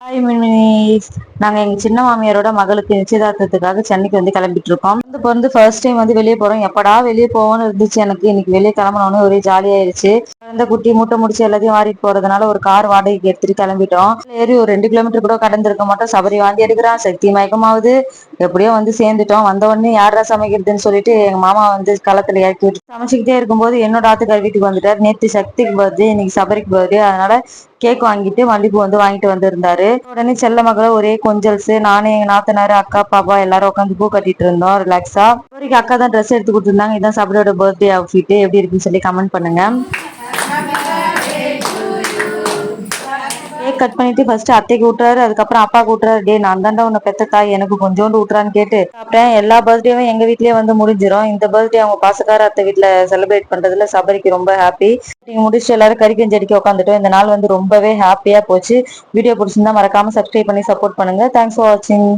Hi மினிஸ் எங்கள் சின்ன மாமியாரோட மகளுக்கு நிச்சயதார்த்தத்துக்காக சென்னைக்கு வந்து கிளம்பிட்டு இருக்கோம் வந்து இப்போ வந்து ஃபர்ஸ்ட் டைம் வந்து வெளியே போகிறோம் எப்படா வெளியே போவோம்னு இருந்துச்சு எனக்கு. இன்னைக்கு வெளியே கிளம்பணும்னு ஒரே ஜாலியாயிருச்சு இந்த குட்டி மூட்டை முடிச்சு எல்லாத்தையும் வாரிட்டு போறதுனால ஒரு கார் வாடகைக்கு எடுத்துட்டு கிளம்பிட்டோம். ஏறி ஒரு ரெண்டு கிலோமீட்டர் கூட கடந்திருக்க மாட்டோம். சபரி வாந்தி எடுக்கிறான் சக்தி மயக்கமாவது எப்படியோ வந்து சேர்ந்துட்டோம். வந்த உடனே யாரா சமைக்கிறதுன்னு சொல்லிட்டு எங்க மாமா வந்து களத்துல இறக்கி விட்டு சமைச்சுக்கிட்டே இருக்கும்போது என்னோட ஆத்துக்கார் வீட்டுக்கு வந்துட்டார். நேத்து சக்திக்கு பர்த்டே இன்னைக்கு சபரிக்கு பர்த்டே அதனால கேக் வாங்கிட்டு மல்லிப்பூ வந்து வாங்கிட்டு வந்திருந்தாரு. உடனே செல்ல மகளை ஒரே கொஞ்சல்ஸ். நானே எங்க நாத்தனாரு அக்கா பாப்பா எல்லாரும் உட்காந்து பூ கட்டிட்டு இருந்தோம் ரிலாக்ஸா அக்கா தான் ட்ரெஸ் எடுத்து கொடுத்துருந்தாங்க. இதான் சபரியோட பர்த்டே அவுட்ஃபிட் எப்படி இருக்குன்னு சொல்லி கமெண்ட் பண்ணுங்க. கேக் கட் பண்ணிட்டு ஃபர்ஸ்ட் அத்தைக்கு விட்டுறாரு அதுக்கப்புறம் அப்பா விட்டுறாரு டே நான் தாண்டா உன்னை பெத்த தாய் எனக்கு கொஞ்சோண்டு விட்டுறான்னு கேட்டு சாப்பிட்டேன். எல்லா பர்த்டேவும் எங்க வீட்லயே வந்து முடிஞ்சிரும். இந்த பர்த்டே அவங்க பாசக்கார அத்தை வீட்டுல செலிப்ரேட் பண்றதுல சபரிக்கு ரொம்ப ஹாப்பி நீங்க முடிச்சுட்டு எல்லாரும் கறி கஞ்சி அடிக்க உட்காந்துட்டோம் இந்த நாள் வந்து ரொம்பவே ஹாப்பியா போச்சு. வீடியோ பிடிச்சிருந்தா மறக்காம சப்ஸ்கிரைப் பண்ணி சப்போர்ட் பண்ணுங்க. தேங்க்ஸ் ஃபார் வாட்சிங்